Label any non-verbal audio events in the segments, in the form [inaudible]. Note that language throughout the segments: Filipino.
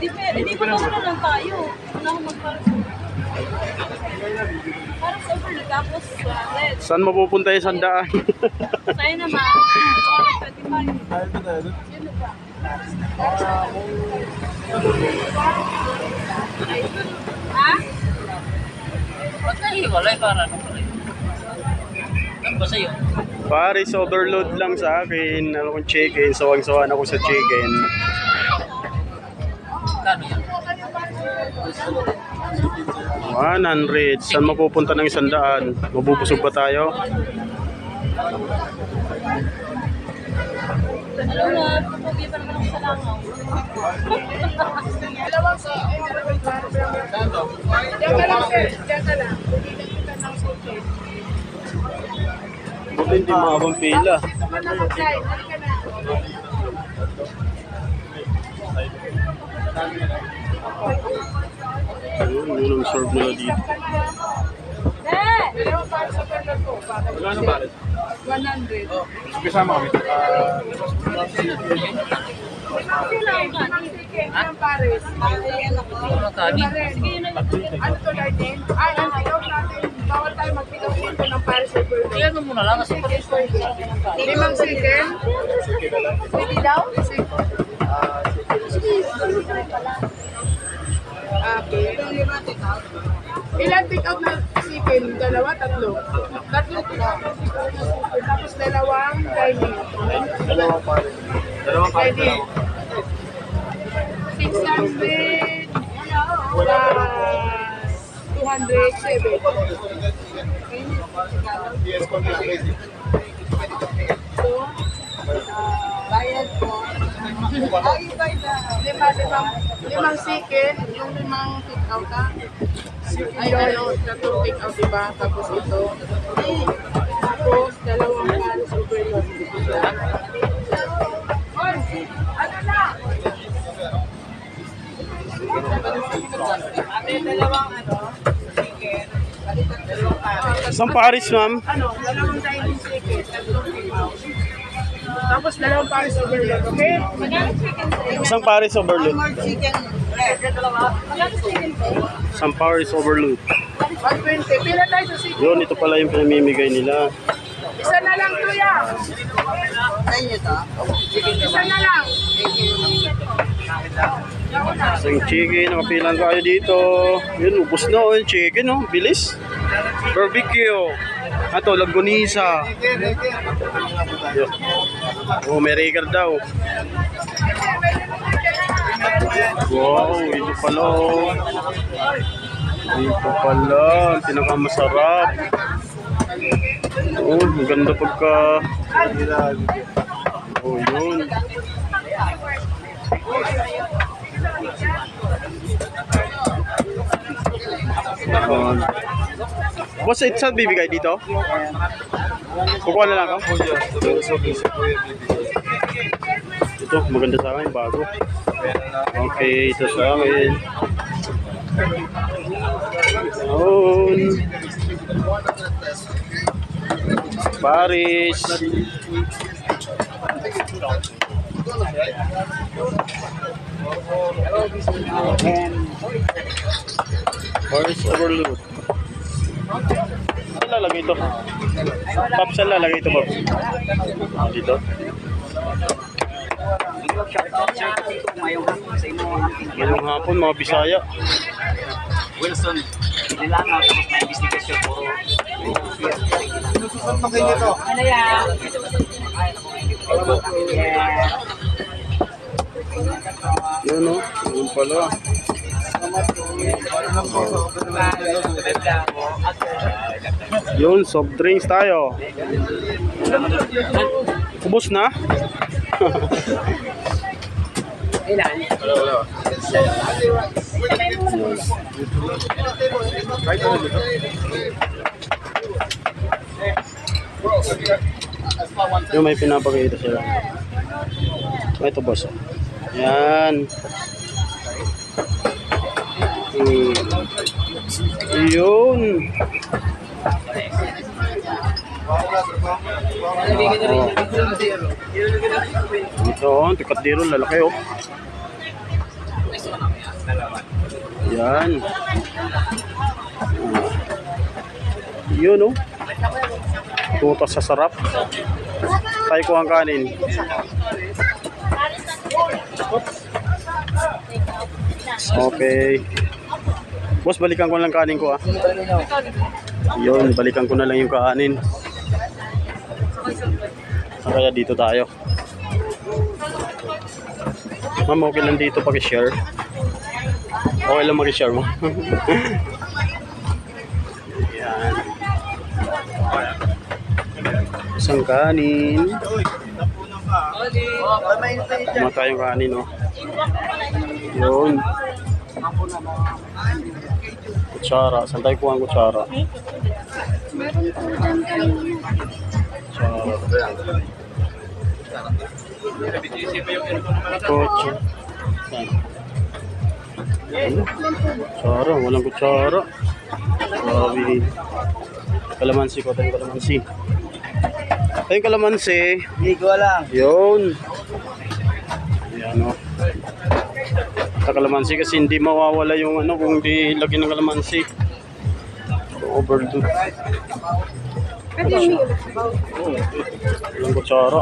Di pwede, di ba na lang tayo? Wala akong magparasol. Parang sa overload, tapos 100. Saan mapupunta yung sandaan? Sa'yo naman. Oh, 25. Sino ba? Ha? Ba't nahiwalay para ano yun? Ano ba sa'yo? Paris, overload lang sa akin. Ano kong chicken. Sawang-sawan ako sa chicken. Yan? 100. Saan mapupunta ng sandaan? Mabubusog ba tayo? Alam na, pupugi pa naman ako sa langaw. Diyan ka lang, sir. Diyan ka lang. Bibigyan kita ng suki. Hindi mahabang pila. Ayun, yun ang serve nila dito. Eh! Wala na ba? 100. Limang chicken, limang pares. Ano kanin? Ano to, Darlene? Ay, ang pigaw tayo magpigaw dito ng pares sa burger. Ilan mo na lang kasi pati Limang chicken. Pwede daw? Okay. Ilan pick out na chicken? Dalawa, tatlo? Tatlo. Tapos dalawang dining. Dalawang pare. Dalawang pare. 600 plus 207. Bayad po. Lima, limang, limang chicken, yung limang pick out ka. Ay, ano, tatlong pick out, diba? Tapos ito. Tapos, dalawang pares overload. Oy, ano na? Ate, dalawang ano. Dalawang pares. Isang Paris, ma'am. Ano, dalawang dining chicken, tatlong. Tapos, dalawang pares overload, okay? Isang Paris overload. Magkano chicken sa'yo? Isang Paris overload. 120. Pila tayo sa chicken. Yun, ito pala yung pinamimigay nila. Isa na lang, kuya. Isa na lang. Isang chicken, nakapilan tayo dito. Yun, ubos na oh, yung chicken, oh. Bilis. Barbecue. Ato, lagunisa. Yun. Oh, may record daw. Wow, ito pala, oh. Ito pala, ang Oh, maganda pagka... Oh, yun. Um, boss, ito saan bibigay dito? Kukuha na lang ako. Ito, maganda sa akin, bago. Okay, ito sa akin. Yun. Paris. Paris overload. Saan lalagay ito? Pops, saan lalagay ito, Pops? Dito? Ngayong hapon, mga Bisaya. Wilson, nilangaw tapos may investigasyon po. Ano yan? Yun, oh. Yun pala. Yun, soft drinks tayo. Ubus na? [laughs] Yung may pinapakita sila. Oh, ito boss. oh. Yan. Hmm. Yun. Oh. Ito, tikat diro, lalaki oh. Yan. Yun oh. Tutas sa sarap. Tayo ko ang kanin. Okay. Boss, balikan ko lang kanin ko ah. Yun, balikan ko na lang yung kanin. Kaya dito tayo. Ma'am, okay lang dito pag-share. Okay lang mag-share mo. [laughs] Yan. Isang kanin. Tama tayong kanin, oh. Yun. Kutsara. Saan tayo kuha ang kutsara? Kutsara. Kutsara. Walang kutsara. Sabi. Kalamansi ko. Tayong kalamansi. Tayong kalamansi. Hindi ko alam. Yun. Yan o. Sa kalamansi kasi hindi mawawala yung ano kung di lagyan ng kalamansi. Overdue. Pwede yung ulit. Oh, Walang kutsara.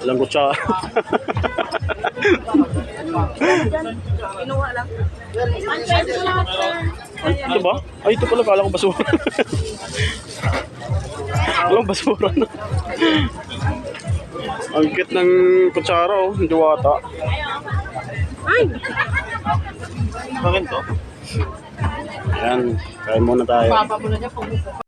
Walang kutsara. Kinuha lang. Ito ba? Ay, ito pala. Kala ko basura. Walang basura na. Ang cute ng kutsara, oh. Hindi wata. Ay! Bakit to? Yan. Kain muna tayo.